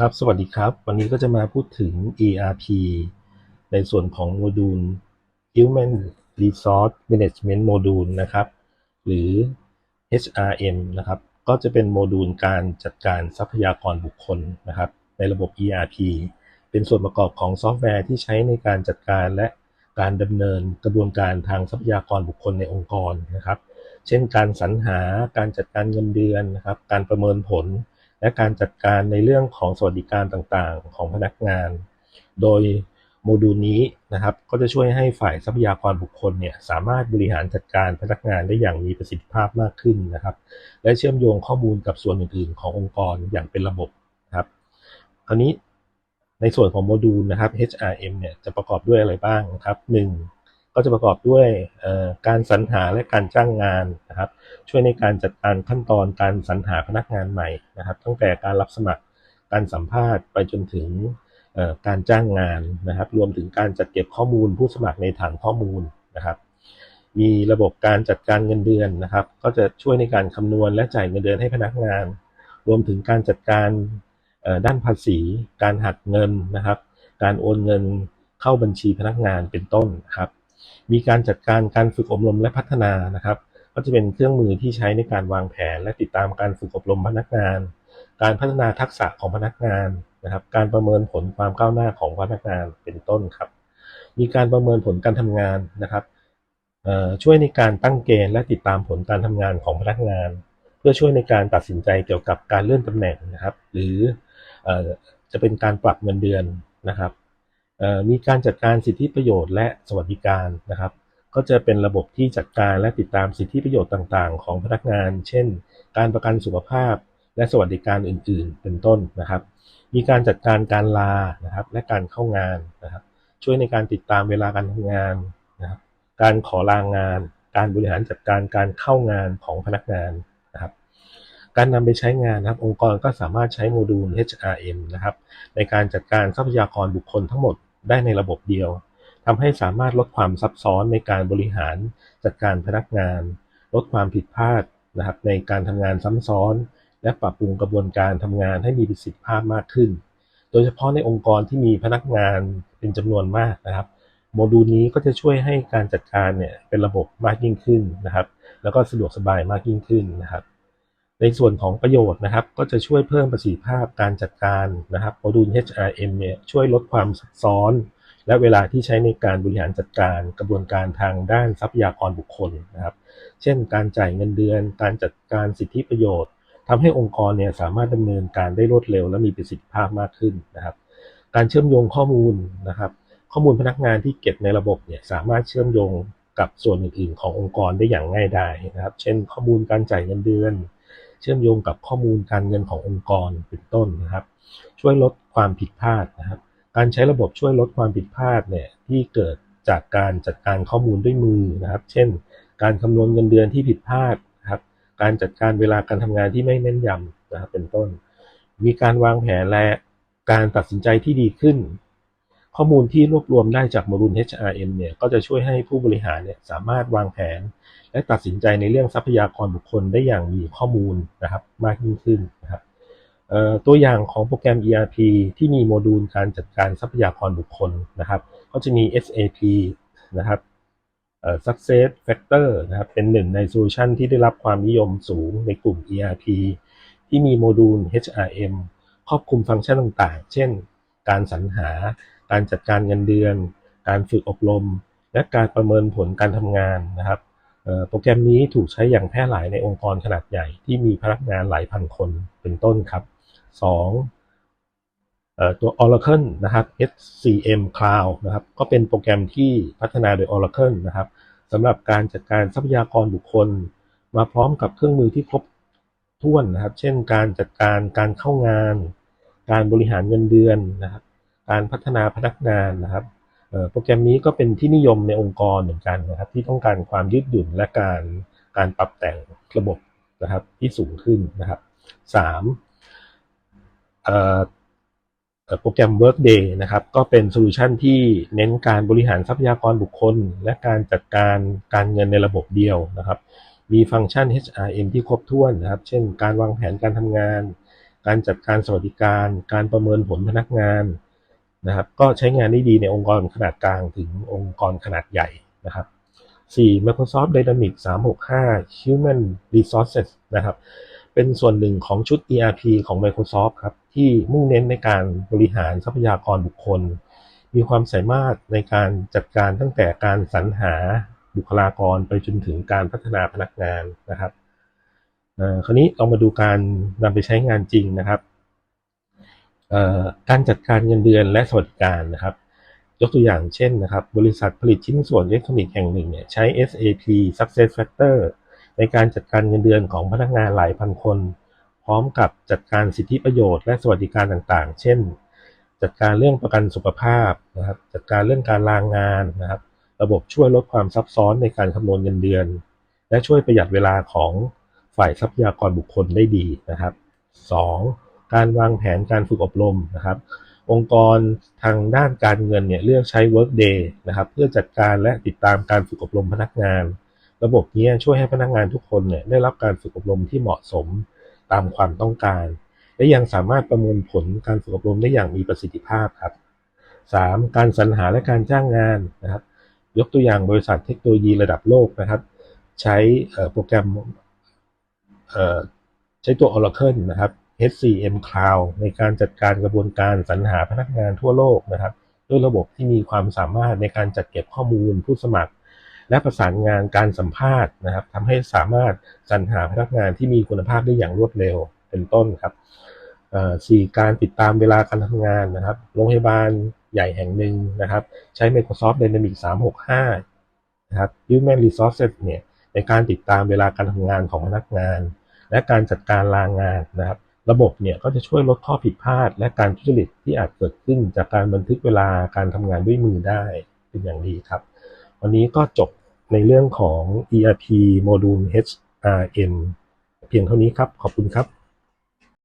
ครับ สวัสดีครับ วันนี้ก็จะมาพูดถึง ERP ในส่วนของโมดูล Human Resource Management Module นะครับ หรือ HRM นะครับ ก็จะเป็นโมดูลการจัดการทรัพยากรบุคคลนะครับ ในระบบ ERP เป็นส่วนประกอบของซอฟต์แวร์ที่ใช้ในการจัดการและการดำเนินกระบวนการทางทรัพยากรบุคคลในองค์กรนะครับ เช่น การสรรหา การจัดการเงินเดือนนะครับ การประเมินผล และการจัดการในเรื่องของสวัสดิการต่างๆ ของพนักงาน โดยโมดูลนี้นะครับก็จะช่วยให้ฝ่ายทรัพยากรบุคคลเนี่ยสามารถบริหารจัดการพนักงานได้อย่างมีประสิทธิภาพมากขึ้นนะครับ และเชื่อมโยงข้อมูลกับส่วนอื่นๆ ขององค์กรอย่างเป็นระบบนะครับคราวนี้ในส่วนของโมดูลนะครับ HRM เนี่ยจะประกอบด้วยอะไรบ้างครับหนึ่ง ก็จะประกอบด้วยการสรรหาและการจ้างงานนะครับ ช่วยในการจัดการขั้นตอนการสรรหาพนักงานใหม่นะครับ ตั้งแต่การรับสมัครการสัมภาษณ์ไปจนถึงการจ้างงานนะครับ รวมถึงการจัดเก็บข้อมูลผู้สมัครในฐานข้อมูลนะครับ มีระบบการจัดการเงินเดือนนะครับ ก็จะช่วยในการคำนวณและจ่ายเงินเดือนให้พนักงาน รวมถึงการจัดการด้านภาษี การหักเงินนะครับ การโอนเงินเข้าบัญชีพนักงานเป็นต้นครับ มีการจัดการการฝึกอบรมและพัฒนานะครับ ก็จะเป็นเครื่องมือที่ใช้ในการวางแผน และติดตามการฝึกอบรมพนักงาน การพัฒนาทักษะของพนักงานนะครับ การประเมินผลความก้าวหน้าของพนักงานเป็นต้นครับ มีการประเมินผลการทำงานนะครับช่วยในการตั้งเกณฑ์และติดตามผลการทำงานของพนักงาน เพื่อช่วยในการตัดสินใจเกี่ยวกับการเลื่อนตำแหน่งนะครับ หรือจะเป็นการปรับเงินเดือนนะครับ มีการจัดการสิทธิประโยชน์และสวัสดิการนะครับ ก็จะเป็นระบบที่จัดการและติดตามสิทธิประโยชน์ต่างๆ ของพนักงาน เช่น การประกันสุขภาพ และสวัสดิการอื่น ๆ เป็นต้นนะครับ มีการจัดการการลานะครับและการเข้างานนะครับ ช่วยในการติดตามเวลาการทำงานนะครับ การขอลางงาน การบริหารจัดการการเข้างานของพนักงานนะครับการนำไปใช้งานนะครับ องค์กรก็สามารถใช้โมดูล HRM นะครับ ในการจัดการทรัพยากรบุคคลทั้งหมด ได้ในระบบเดียวทำให้สามารถลดความซับซ้อนในการบริหารจัดการพนักงาน ลดความผิดพลาดนะครับในการทำงานซ้ำซ้อน และปรับปรุงกระบวนการทำงานให้มีประสิทธิภาพมากขึ้น โดยเฉพาะในองค์กรที่มีพนักงานเป็นจำนวนมากนะครับโมดูลนี้ก็จะช่วยให้การจัดการเนี่ยเป็นระบบมากยิ่งขึ้นนะครับ แล้วก็สะดวกสบายมากยิ่งขึ้นนะครับ ในส่วนของประโยชน์นะครับ ก็จะช่วยเพิ่มประสิทธิภาพการจัดการนะครับโมดูล HRM เนี่ยช่วยลดความซับซ้อน และเวลาที่ใช้ในการบริหารจัดการกระบวนการทางด้านทรัพยากรบุคคลนะครับ เช่น การจ่ายเงินเดือน การจัดการสิทธิประโยชน์ทำให้องค์กรเนี่ยสามารถดำเนินการได้รวดเร็ว และมีประสิทธิภาพมากขึ้นนะครับ การเชื่อมโยงข้อมูลนะครับ ข้อมูลพนักงานที่เก็บในระบบเนี่ยสามารถเชื่อมโยงกับส่วนอื่นๆ ขององค์กรได้อย่างง่ายดายนะครับ เช่น ข้อมูลการจ่ายเงินเดือน เชื่อมโยงกับข้อมูลการเงินขององค์กรเป็นต้นนะครับ ช่วยลดความผิดพลาดนะครับ การใช้ระบบช่วยลดความผิดพลาดเนี่ยที่เกิดจากการจัดการข้อมูลด้วยมือนะครับ เช่น การคำนวณเงินเดือนที่ผิดพลาดนะครับ การจัดการเวลาการทำงานที่ไม่แม่นยำนะครับเป็นต้น มีการวางแผนและการตัดสินใจที่ดีขึ้น ข้อมูลที่รวบรวมได้จากโมดูล HRM เนี่ยก็จะช่วยให้ผู้บริหารเนี่ยสามารถวางแผน และตัดสินใจในเรื่องทรัพยากรบุคคลได้อย่างมีข้อมูลนะครับมากยิ่งขึ้นนะครับตัวอย่างของโปรแกรม ERP ที่มีโมดูลการจัดการทรัพยากรบุคคลนะครับ ก็จะมี SAP นะครับ Success Factor นะครับเป็นหนึ่งในโซลูชันที่ได้รับความนิยมสูงในกลุ่ม ERP ที่มีโมดูล HRM ครอบคลุมฟังก์ชันต่างๆ เช่น การสรรหา การจัดการเงินเดือน การฝึกอบรม และการประเมินผลการทำงานนะครับโปรแกรมนี้ถูกใช้อย่างแพร่หลายในองค์กรขนาดใหญ่ที่มีพนักงานหลายพันคนเป็นต้นครับ 2. ตัว Oracle นะครับ SCM Cloud นะครับก็เป็นโปรแกรมที่พัฒนาโดย Oracle นะครับสำหรับการจัดการทรัพยากรบุคคล มาพร้อมกับเครื่องมือที่ครบถ้วนนะครับ เช่นการจัดการการเข้างาน การบริหารเงินเดือนนะครับ การพัฒนาพนักงานนะครับโปรแกรมนี้ก็เป็นที่นิยมในองค์กรเหมือนกันนะครับ ที่ต้องการความยืดหยุ่นและการการปรับแต่งระบบนะครับที่สูงขึ้นนะครับ 3. โปรแกรม Workday นะครับ ก็เป็นโซลูชันที่เน้นการบริหารทรัพยากรบุคคล และการจัดการการเงินในระบบเดียวนะครับ มีฟังก์ชัน HRM ที่ครบถ้วนนะครับ เช่น การวางแผนการทำงาน การจัดการสวัสดิการ การประเมินผลพนักงาน นะครับก็ใช้งานได้ดีในองค์กรขนาดกลางถึงองค์กรขนาดใหญ่นะครับ 4. Microsoft Dynamics 365 Human Resources นะครับเป็นส่วนหนึ่งของชุด ERP ของ Microsoft ครับที่มุ่งเน้นในการบริหารทรัพยากรบุคคล มีความสามารถในการจัดการตั้งแต่การสรรหาบุคลากรไปจนถึงการพัฒนาพนักงานนะครับคราวนี้เรามาดูการนำไปใช้งานจริงนะครับ การจัดการเงินเดือนและสวัสดิการนะครับ ยกตัวอย่างเช่นนะครับ บริษัทผลิตชิ้นส่วนอิเล็กทรอนิกส์แห่งหนึ่งเนี่ยใช้ SAP Success Factor ในการจัดการเงินเดือนของพนักงานหลายพันคน พร้อมกับจัดการสิทธิประโยชน์และสวัสดิการต่างๆ เช่น จัดการเรื่องประกันสุขภาพนะครับ จัดการเรื่องการลางงานนะครับ ระบบช่วยลดความซับซ้อนในการคำนวณเงินเดือน และช่วยประหยัดเวลาของฝ่ายทรัพยากรบุคคลได้ดีนะครับ 2. การวางแผนการฝึกอบรมนะครับ องค์กรทางด้านการเงินเนี่ยเลือกใช้ Workday นะครับ เพื่อจัดการและติดตามการฝึกอบรมพนักงาน ระบบนี้ช่วยให้พนักงานทุกคนเนี่ยได้รับการฝึกอบรมที่เหมาะสมตามความต้องการ และยังสามารถประมวลผลการฝึกอบรมได้อย่างมีประสิทธิภาพครับ 3. การสรรหาและการจ้างงานนะครับ ยกตัวอย่างบริษัทเทคโนโลยีระดับโลกนะครับ ใช้โปรแกรมใช้ตัว Oracle นะครับ HCM Cloud ในการจัดการกระบวนการสรรหาพนักงานทั่วโลกนะครับ ด้วยระบบที่มีความสามารถในการจัดเก็บข้อมูลผู้สมัคร และประสานงานการสัมภาษณ์นะครับทำให้สามารถสรรหาพนักงานที่มีคุณภาพได้อย่างรวดเร็วเป็นต้นครับสี่การติดตามเวลาการทำงานนะครับ โรงพยาบาลใหญ่แห่งหนึ่งนะครับ ใช้ Microsoft Dynamics 365 นะครับ Human Resources เนี่ยในการติดตามเวลาการทำงานของพนักงาน และการจัดการลางงานนะครับ ระบบเนี่ยก็จะช่วยลดข้อผิดพลาด และการทุจริตที่อาจเกิดขึ้นจากการบันทึกเวลาการทำงานด้วยมือได้เป็นอย่างดีครับ วันนี้ก็จบในเรื่องของ ERP Module HRM เพียงเท่านี้ครับ ขอบคุณครับ